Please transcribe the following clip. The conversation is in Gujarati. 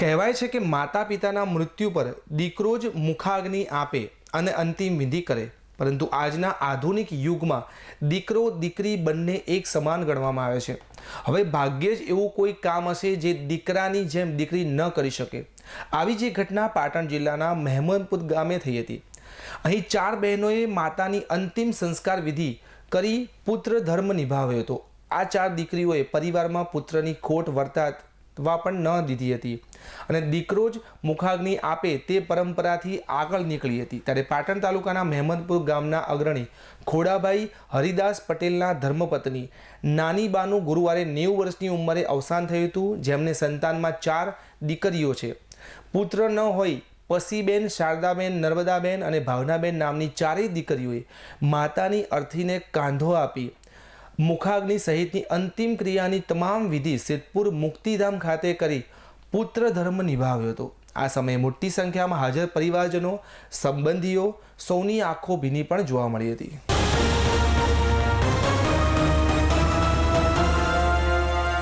કહેવાય છે કે માતા પિતાના મૃત્યુ પર દીકરો જ મુખાગ્નિ આપે અને અંતિમ વિધિ કરે. પરંતુ આજના આધુનિક યુગમાં દીકરો, દીકરી બંને એક સમાન ગણવામાં આવે છે. હવે ભાગ્યે જ એવું કોઈ કામ હશે જે દીકરાની જેમ દીકરી ન કરી શકે. આવી જે ઘટના પાટણ જિલ્લાના મહેમદપુર ગામે થઈ હતી. અહીં ચાર બહેનોએ માતાની અંતિમ સંસ્કાર વિધિ કરી પુત્ર ધર્મ નિભાવ્યો હતો. આ ચાર દીકરીઓએ પરિવારમાં પુત્રની ખોટ વર્તાવા પણ ન દીધી હતી. અને દીકરો જ મુખાગ્નિ આપે તે પરંપરાથી આગળ નીકળી હતી. ત્યારે પાટણ તાલુકાના મહેમદપુર ગામના અગ્રણી ખોડાભાઈ હરિદાસ પટેલના ધર્મપત્ની નાનીબાનું ગુરુવારે નેવું વર્ષની ઉંમરે અવસાન થયું હતું, જેમને સંતાનમાં ચાર દીકરીઓ છે. પુત્ર ન હોય પસીબેન, શારદાબેન, નર્મદાબેન અને ભાવનાબેન નામની ચારેય દીકરીઓએ માતાની અર્થીને કાંધો આપી મુખાગ્નિ સહિતની અંતિમ ક્રિયાની તમામ વિધિ સિદ્ધપુર મુક્તિધામ ખાતે કરી પુત્ર ધર્મ નિભાવ્યો હતો. આ સમયે મોટી સંખ્યામાં હાજર પરિવારજનો, સંબંધીઓ, સૌની આંખો ભીની પણ જોવા મળી હતી.